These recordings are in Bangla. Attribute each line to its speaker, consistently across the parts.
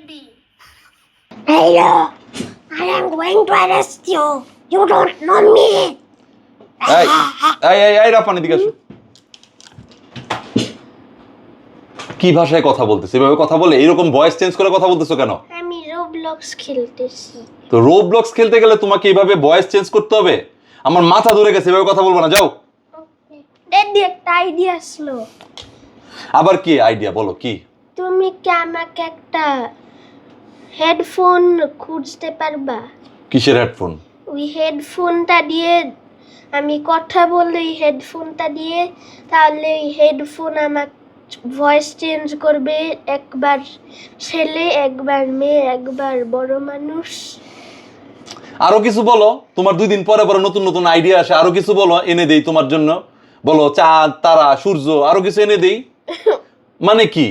Speaker 1: baby. Hello, I am going to arrest you. You don't know me.
Speaker 2: এই এই এই এই রাফান এদিকে আসো। কি ভাষায় কথা বলতেছে? এভাবে কথা বলে এরকম ভয়েস চেঞ্জ করে কথা বলতেছো কেন?
Speaker 1: আমি রোবলক্স খেলতেছি।
Speaker 2: তো রো ব্লকস খেলতে গেলে তোমাকে এইভাবে ভয়েস চেঞ্জ করতে হবে? আমার মাথা ধরে গেছে এভাবে কথা বলব না যাও।
Speaker 1: ডেডি একটা আইডিয়া আসলো।
Speaker 2: আবার কি আইডিয়া বলো কি?
Speaker 1: তুমি কি আমাকে একটা হেডফোন খুঁজতে পারবা?
Speaker 2: কিসের হেডফোন?
Speaker 1: ওই হেডফোনটা দিয়ে আমি কথা বললে ওই হেডফোনটা দিয়ে তাহলে ওই হেডফোন আমার ভয়েস চেঞ্জ করবে। একবার ছেলে একবার মেয়ে একবার বড় মানুষ।
Speaker 2: আরও কিছু বলো। তোমার দুই দিন পরে পরে নতুন নতুন আইডিয়া আসে। আরও কিছু বলো এনে দেই তোমার জন্য। বলো চাঁদ তারা সূর্য আরও কিছু এনে দেই। মানে কি?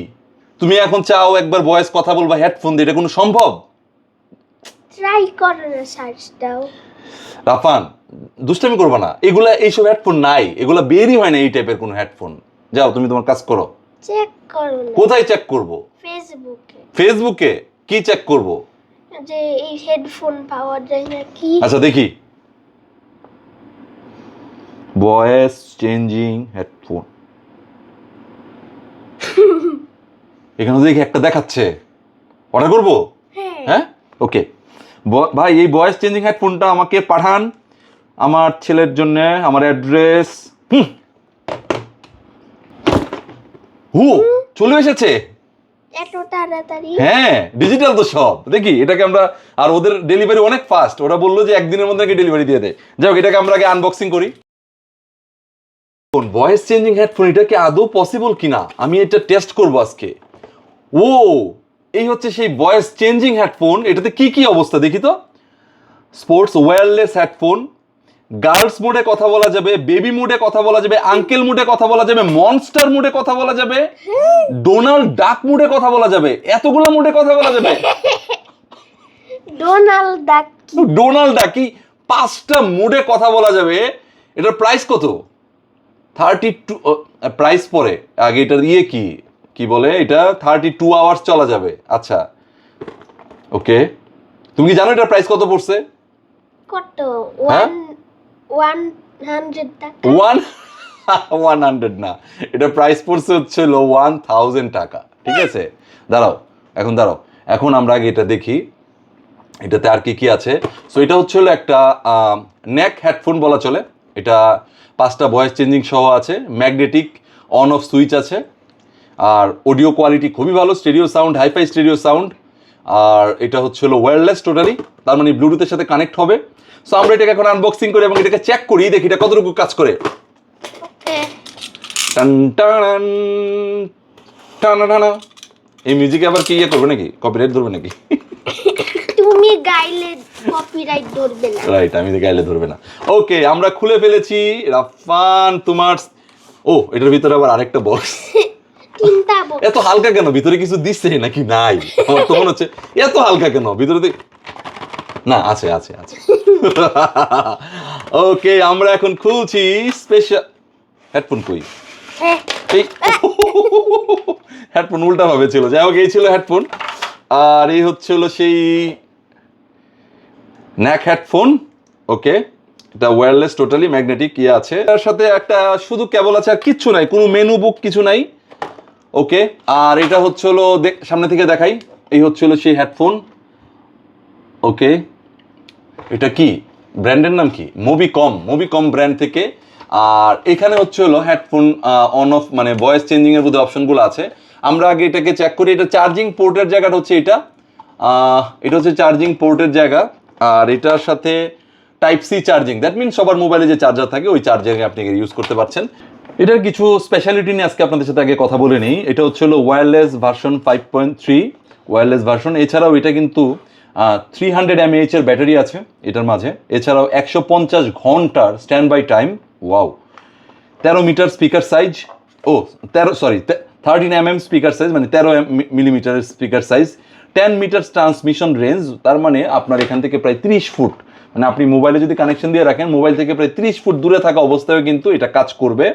Speaker 2: তুমি এখন চাও একবার ভয়েস কথা বলবা হেডফোন দিয়ে এটা কোনো সম্ভব?
Speaker 1: ট্রাই করো না সার্চ দাও।
Speaker 2: রাফান দুষ্টামি করবা না। এগুলা এইসব হেডফোন নাই। এগুলা বেরই হয় না এই টাইপের কোনো হেডফোন যাও তুমি তোমার কাজ করো।
Speaker 1: চেক করো না।
Speaker 2: কোথায় চেক করব?
Speaker 1: ফেসবুকে
Speaker 2: ফেসবুকে কি চেক করব?
Speaker 1: যে এই হেডফোন পাওয়া যায় নাকি
Speaker 2: আচ্ছা দেখি। ভয়েস চেঞ্জিং হেডফোন এখানে দেখি একটা দেখাচ্ছে। অর্ডার করব?
Speaker 1: হ্যাঁ।
Speaker 2: হ্যাঁ? ওকে ভাই এই ভয়েস চেঞ্জিং হেডফোনটা আমাকে পাঠান। আমার ছেলের জন্য আমার অ্যাড্রেস হুম। হু চলে এসেছে।
Speaker 1: এত তাড়াতাড়ি।
Speaker 2: হ্যাঁ ডিজিটাল তো সব। দেখি এটাকে আমরা আর ওদের ডেলিভারি অনেক ফাস্ট ওরা বলল যে একদিনের মধ্যে নাকি ডেলিভারি দিয়ে দেয়। যাই হোক এটাকে আমরা আগে আনবক্সিং করি। ভয়েস চেঞ্জিং হেডফোন এটা কি আদৌ পসিবল কিনা? আমি এটা টেস্ট করব আজকে। ও এই হচ্ছে সেই ভয়েস চেঞ্জিং হেডফোন এটাতে কি কি অবস্থা দেখি তো? স্পোর্টস ওয়্যারলেস হেডফোন গার্লস মোডে কথা বলা যাবে বেবি মোডে কথা বলা যাবে আঙ্কেল মোডে কথা বলা যাবে মনস্টার মোডে কথা বলা যাবে ডোনাল্ড ডাক মোডে কথা বলা যাবে এতগুলো মোডে কথা বলা যাবে।
Speaker 1: ডোনাল্ড ডাক
Speaker 2: ডোনাল্ড ডাক পাঁচটা মোডে কথা বলা যাবে এটার প্রাইস কত? থার্টি টু প্রাইস পরে আগে এটার ইয়ে কি? কি বলে? এটা থার্টি টু আওয়ার্স চলা যাবে। আচ্ছা। ওকে। তুমি কি জানো এটার প্রাইস কত পড়ছে?
Speaker 1: কত?
Speaker 2: হ্যাঁ?
Speaker 1: ওয়ান ওয়ান হান্ড্রেড
Speaker 2: না। এটা প্রাইস পড়ছে হচ্ছে হলো ওয়ান থাউজেন্ড টাকা। ঠিক আছে? দাঁড়াও। এখন দাঁড়াও। এখন আমরা আগে এটা দেখি। এটাতে আর কি কি আছে? সো এটা হচ্ছে হলো একটা নেক হেডফোন বলা চলে। এটা পাঁচটা ভয়েস চেঞ্জিং সহ আছে। ম্যাগনেটিক অন অফ সুইচ আছে। আর অডিও কোয়ালিটি খুবই ভালো stereo sound hi fi stereo sound আর এটা হচ্ছে হলো ওয়্যারলেস টোটালি তার মানে ব্লুটুথের সাথে কানেক্ট হবে। সো আমরা এটাকে এখন আনবক্সিং করি এবং এটাকে চেক করি দেখি এটা কতটুকু কাজ করে। টান টান টানা টানা এই মিউজিকে আবার কি ইয়ে করবে নাকি? কপিরাইট ধরবে নাকি?
Speaker 1: তুমি গাইলে কপিরাইট ধরবে না।
Speaker 2: রাইট আমি গাইলে ধরবে না। ওকে আমরা খুলে ফেলেছি। রাফান তোমার ও এটার ভিতরে আবার আরেকটা বক্স
Speaker 1: চিন্তা
Speaker 2: এত হালকা কেন? ভিতরে কিছু দিচ্ছে নাকি নাই? আমার তো মনে হচ্ছে এত হালকা কেন? ভিতরে না আছে আছে আছে। ওকে আমরা এখন খুলছি স্পেশাল হেডফোন কই? হেডফোন উল্টা ভাবে ছিল। যাই হোক এই ছিল হেডফোন আর এই হচ্ছে হলো সেই ন্যাক হেডফোন ওকে এটা ওয়্যারলেস টোটালি ম্যাগনেটিক ইয়ে আছে। তার সাথে একটা শুধু কেবল আছে আর কিচ্ছু নাই কোনো মেনু বুক কিছু নাই। ওকে, আর এটা হচ্ছে হলো সামনে থেকে দেখাই। এই হচ্ছে হলো সেই হেডফোন ওকে, এটা কি? ব্র্যান্ডের নাম কি? Movie com movie com brand থেকে। আর এখানে হচ্ছে হলো হেডফোন অন অফ মানে ভয়েস চেঞ্জিং এর মধ্যে অপশনগুলো আছে। আমরা আগে এটাকে চেক করি। এটা চার্জিং পোর্টের জায়গাটা হচ্ছে এটা। এটা হচ্ছে চার্জিং পোর্টের জায়গা। আর এটার সাথে type C charging that means সবার মোবাইলে যে চার্জার থাকে, ওই চার্জারে আপনি ইউজ করতে পারছেন। এটার কিছু স্পেশালিটি নিয়ে আজকে আপনাদের সাথে আগে কথা বলে নিই। এটা হচ্ছে হলো wireless version five point three wireless version এছাড়াও এটা কিন্তু থ্রি হান্ড্রেড এমএএইচ এর ব্যাটারি আছে এটার মাঝে। এছাড়াও একশো পঞ্চাশ ঘণ্টার স্ট্যান্ড বাই টাইম ওয়াও তেরো মিটার স্পিকার সাইজ ও, তেরো sorry thirteen M M speaker size মানে তেরো মিলিমিটারের speaker size ten metre transmission range তার মানে আপনার এখান থেকে প্রায় ত্রিশ ফুট। মানে আপনি মোবাইলে যদি কানেকশন দিয়ে রাখেন মোবাইল থেকে প্রায় ত্রিশ ফুট দূরে থাকা অবস্থায় কিন্তু এটা কাজ করবে।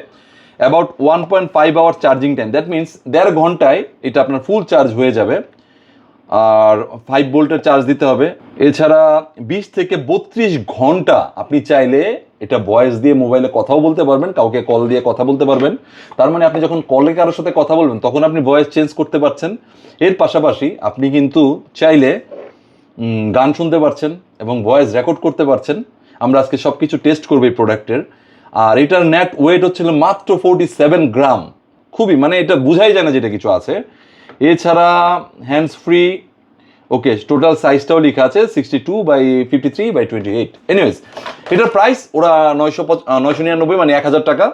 Speaker 2: About one point five hour charging time that means দেড় ঘন্টায় এটা আপনার ফুল চার্জ হয়ে যাবে। আর ফাইভ ভোল্টের চার্জ দিতে হবে। এছাড়া বিশ থেকে বত্রিশ ঘণ্টা আপনি চাইলে এটা ভয়েস দিয়ে মোবাইলে কথাও বলতে পারবেন, কাউকে কল দিয়ে কথা বলতে পারবেন। তার মানে আপনি যখন কলে কারোর সাথে কথা বলবেন, তখন আপনি ভয়েস চেঞ্জ করতে পারছেন। এর পাশাপাশি আপনি কিন্তু চাইলে গান শুনতে পারছেন এবং ভয়েস রেকর্ড করতে পারছেন। আমরা আজকে সব কিছু টেস্ট করব এই প্রোডাক্টের আর এটার নেট ওয়েট হচ্ছিল মাত্র ফোরটি সেভেন গ্রাম খুবই মানে এটা বোঝাই যায় না যেটা কিছু আছে। এছাড়া হ্যান্ডস ফ্রি ওকে টোটাল সাইজটাও লেখা আছে sixty two by fifty three by twenty eight anyways এটার প্রাইস ওরা নয়শো নয়শো নিরানব্বই মানে এক হাজার টাকা।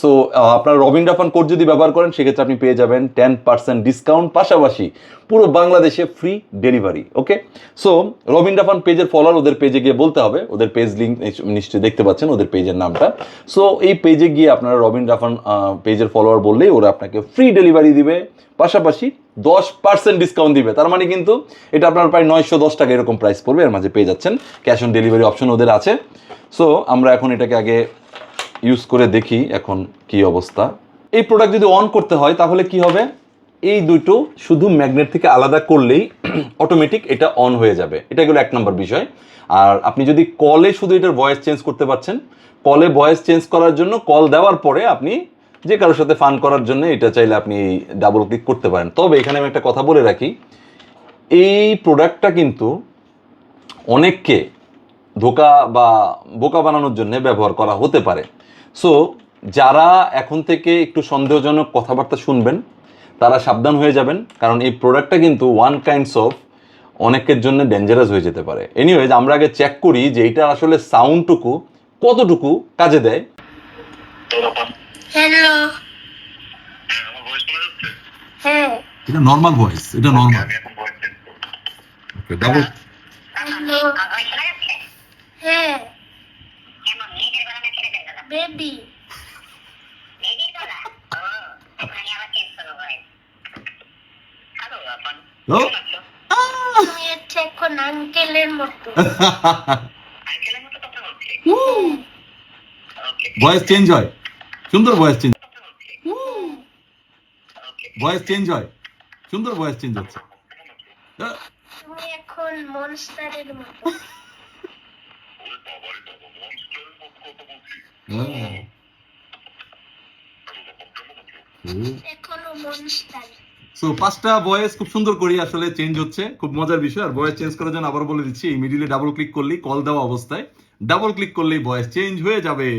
Speaker 2: সো আপনার রবিন রাফান কোড যদি ব্যবহার করেন, সেক্ষেত্রে আপনি পেয়ে যাবেন টেন পার্সেন্ট ডিসকাউন্ট পাশাপাশি পুরো বাংলাদেশে free delivery okay so Robin Rafan পেজের ফলোয়ার ওদের পেজে গিয়ে বলতে হবে। ওদের পেজ লিঙ্ক নিশ্চয়ই দেখতে পাচ্ছেন ওদের পেজের নামটা। সো এই পেজে গিয়ে আপনারা রবিন রাফান পেজের ফলোয়ার বললেই ওরা আপনাকে ফ্রি ডেলিভারি দিবে। পাশাপাশি দশ পার্সেন্ট ডিসকাউন্ট দিবে। তার মানে কিন্তু এটা আপনার প্রায় নয়শো দশ টাকা এরকম প্রাইস পড়বে। এর মাঝে পেয়ে যাচ্ছেন। ক্যাশ অন ডেলিভারি অপশন ওদের আছে। সো আমরা এখন এটাকে আগে ইউজ করে দেখি এখন কি অবস্থা। এই প্রোডাক্ট যদি অন করতে হয়, তাহলে কি হবে? এই দুটো শুধু ম্যাগনেট থেকে আলাদা করলেই অটোমেটিক এটা অন হয়ে যাবে। এটা গেলো এক নম্বর বিষয়। আর আপনি যদি কলে শুধু এটার ভয়েস চেঞ্জ করতে পারছেন কলে ভয়েস চেঞ্জ করার জন্য কল দেওয়ার পরে আপনি যে কারোর সাথে ফান করার জন্য এটা চাইলে আপনি ডাবল ক্লিক করতে পারেন। তবে এখানে আমি একটা কথা বলে রাখি, এই প্রোডাক্টটা কিন্তু অনেককে ধোকা বা বোকা বানানোর জন্য ব্যবহার করা হতে পারে। সো যারা এখন থেকে একটু সন্দেহজনক কথাবার্তা শুনবেন তারা সাবধান হয়ে যাবেন কারণ এই প্রোডাক্টটা কিন্তু ওয়ান কাইন্ডস অফ অনেকের জন্য ডেঞ্জারাস হয়ে যেতে পারে। এনিওয়েজ আমরা আগে চেক করি যে এইটার আসলে সাউন্ডটুকু কতটুকু কাজে দেয়।
Speaker 1: হ্যালো হ্যাঁ
Speaker 2: এটা নর্মাল ভয়েস এটা নর্মাল ডাবল
Speaker 1: হ্যালো হ্যাঁ। বেবি
Speaker 2: ও
Speaker 1: তুমি হচ্ছে এখন আঙ্কেলের মতো
Speaker 2: ভয়েস চেঞ্জ হয়। সুন্দর ভয়েস চেঞ্জ ভয়েস চেঞ্জ হয়। সুন্দর ভয়েস চেঞ্জ হচ্ছে।
Speaker 1: তুমি এখন মনস্টারের মতো
Speaker 3: ওরে বাবা রে বাবা মনস্টারের মতো কথা বলছি
Speaker 2: হ্যাঁ।
Speaker 3: হ্যালো আপন কেমন আছো
Speaker 1: এখনও মনস্টার
Speaker 2: সো পাঁচটা ভয়েস খুব সুন্দর করে আসলে চেঞ্জ হচ্ছে। খুব মজার বিষয়। আর ভয়েস চেঞ্জ করার জন্য আবার বলে দিচ্ছি, এই মিডিলে ডাবল ক্লিক করলেই কল দেওয়া অবস্থায় ডাবল ক্লিক করলেই ভয়েস চেঞ্জ হয়ে যাবে।